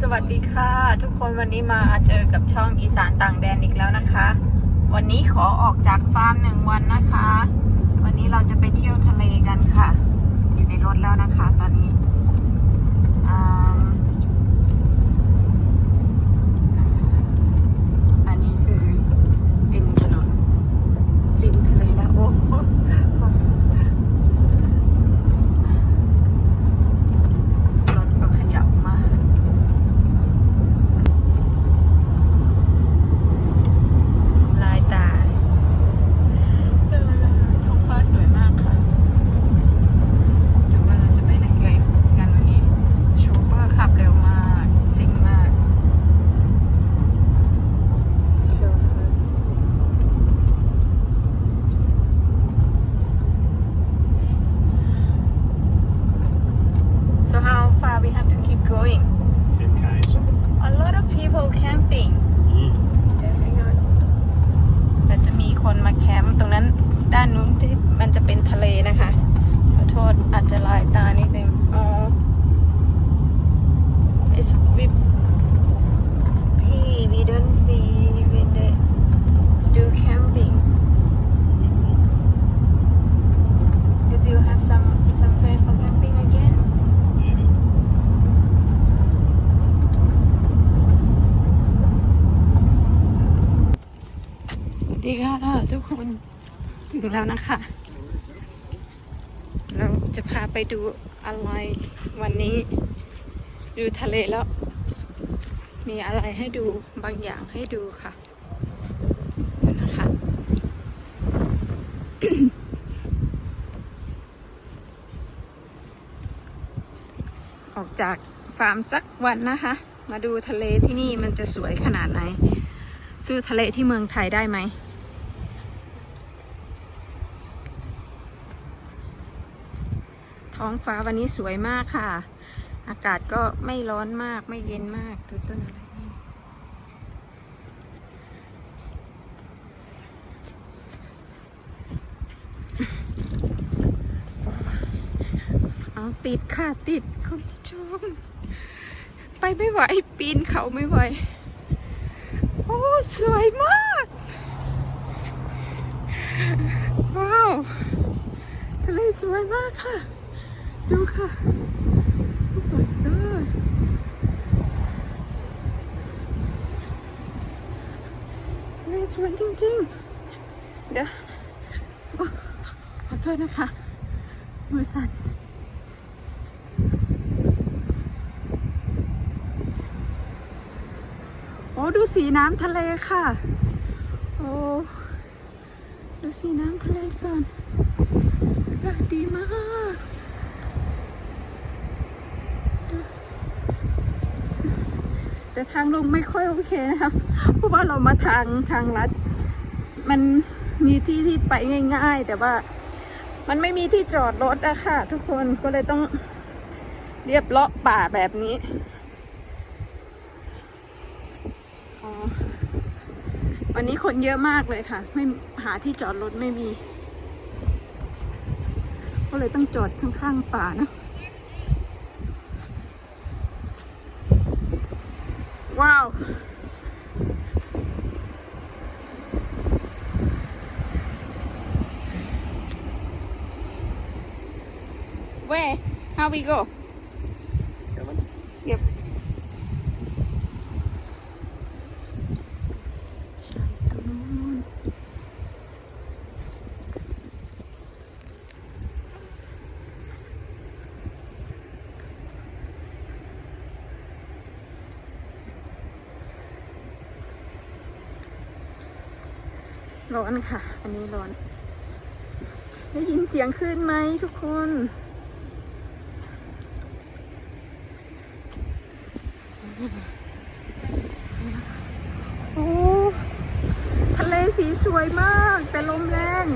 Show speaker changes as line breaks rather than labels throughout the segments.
สวัสดีค่ะ ทุกคนวันนี้มาเจอกับช่องอีสานต่างแดนอีกแล้วนะคะ วันนี้ขอออกจากฟาร์มหนึ่งวันนะคะ วันนี้เราจะไปเที่ยวทะเลกันค่ะ อยู่ในรถแล้วนะคะ ตอนนี้อ่าอันนี้คือเป็นถนนริมทะเลนะโอ้โหรถก็ขยับมาก ลายตาท้องฟ้าสวยมากค่ะดูว่าเราจะไปไหนกันกันวันนี้ โชเฟอร์ขับเร็วมาก ซิ่งมาก โชเฟอร์ so how far we have to keep going
10 Ks.
a lot of people camping
Mm.
เดี๋ยวให้ก่อนแต่จะมีคนมาแคมป์ตรงนั้นด้านนู้นที่มันจะเป็นทะเลนะคะขอโทษอาจจะลายตานิดนึงอ๋อ it's we พี่ we don't see when they do camping if you have some some place for camping again
Yeah.
สวัสดีค่ะทุกคนถึง แล้วนะคะ เราจะพาไปดูอะไรวันนี้ดูทะเลแล้ว มีอะไรให้ดูบางอย่างให้ดูค่ะดูนะคะออกจากฟาร์มสักวันนะคะ มาดูทะเลที่นี่มันจะสวยขนาดไหนสู้อทะเลที่เมืองไทยได้ไหม ท้องฟ้าวันนี้สวยมากค่ะ อากาศก็ไม่ร้อนมากไม่เย็นมากดูต้นอะไรนี่เอาติดค่ะติดคุณผู้ชมไปไม่ไหว ปีนเขาไม่ไหว โอ้ สวยมาก ว้าว ทะเลสวยมากค่ะ ดูค่ะโอ้ my god ทะเลสวยจริงๆ เดี๋ยวขอโทษนะคะ มือสั่นโอ้ดูสีน้ำทะเลค่ะ โอ้ดูสีน้ำทะเลก่อนอากาศดีมาก แต่ทางลงไม่ค่อยโอเคนะคะเพราะว่าเรามาทางทางลัด มันมีที่ที่ไปง่าย ๆ แต่ว่ามันไม่มีที่จอดรถอะค่ะ ทุกคนก็เลยต้องเรียบเลาะป่าแบบนี้อ๋อวันนี้คนเยอะมากเลยค่ะ ไม่หาที่จอดรถไม่มี ก็เลยต้องจอดข้างๆป่าเนะว้าว Where? How we go? Yep. ตรงนู้นร้อนค่ะ อันนี้ร้อน ได้ยินเสียงคลื่นไหมทุกคน โอ้ ทะเล สวยมาก แต่ลมแรง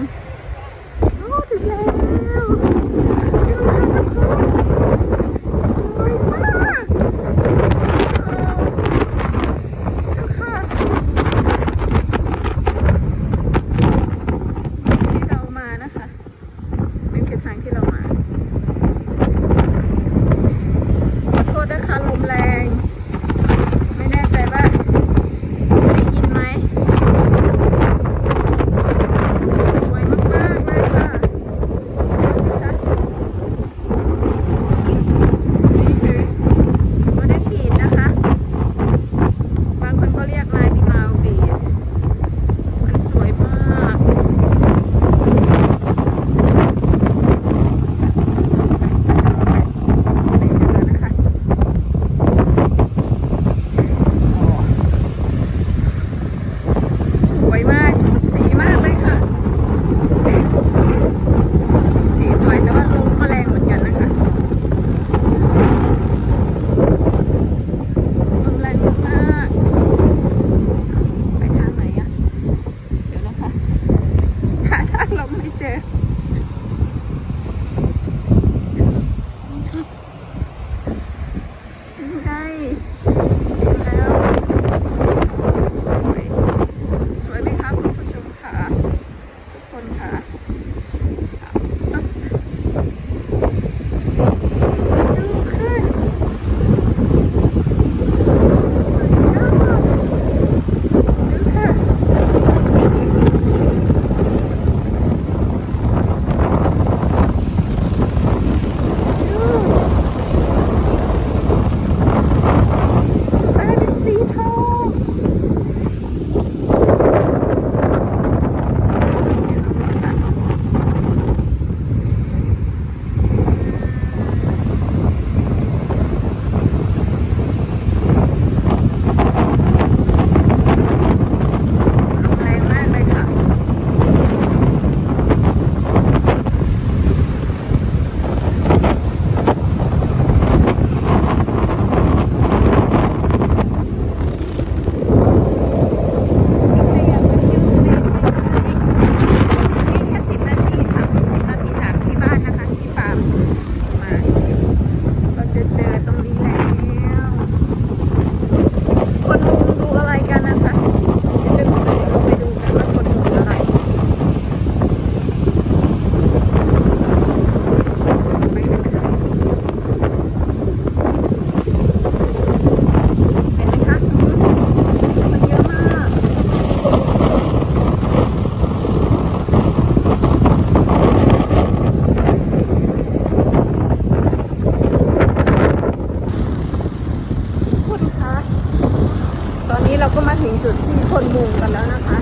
เราก็มาถึงจุดที่คนมุงกันแล้วนะคะ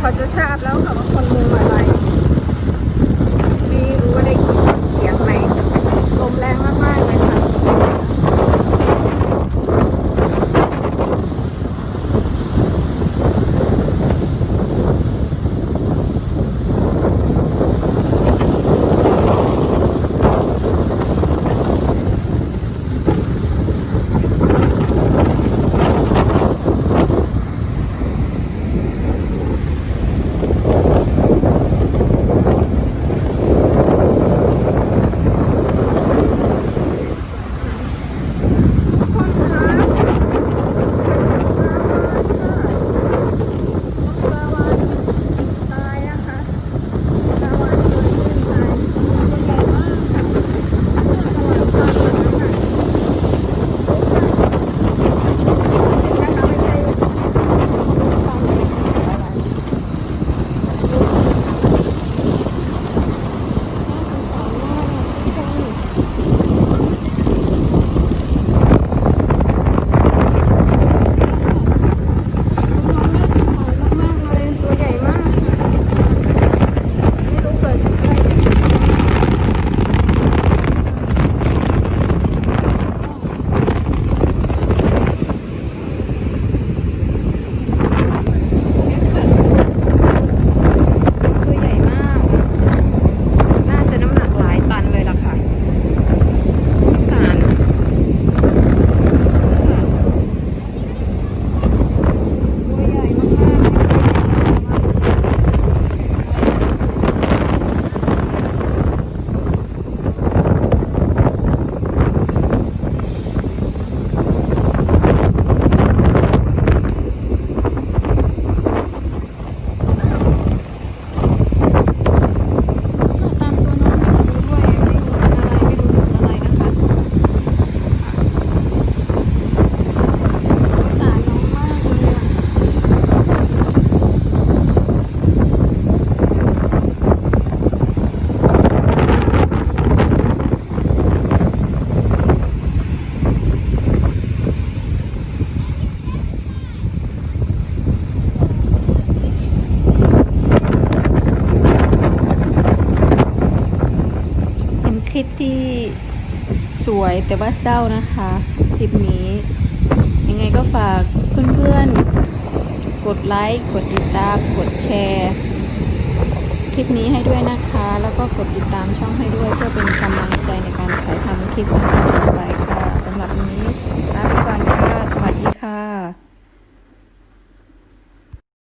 พอจะทราบแล้วค่ะว่าคนมุงอะไรไม่รู้ว่าได้ยินเสียงไหมลมแรงมากๆเลย แต่ว่าเศร้านะคะคลิปนี้ ยังไงก็ฝากเพื่อนๆ กดไลค์ กดติดตาม กดแชร์คลิปนี้ให้ด้วยนะคะ แล้วก็กดติดตามช่องให้ด้วยเพื่อเป็นกำลังใจในการถ่ายทำคลิปต่อไปค่ะสำหรับวันนี้ลาไปก่อนค่ะ สวัสดีค่ะ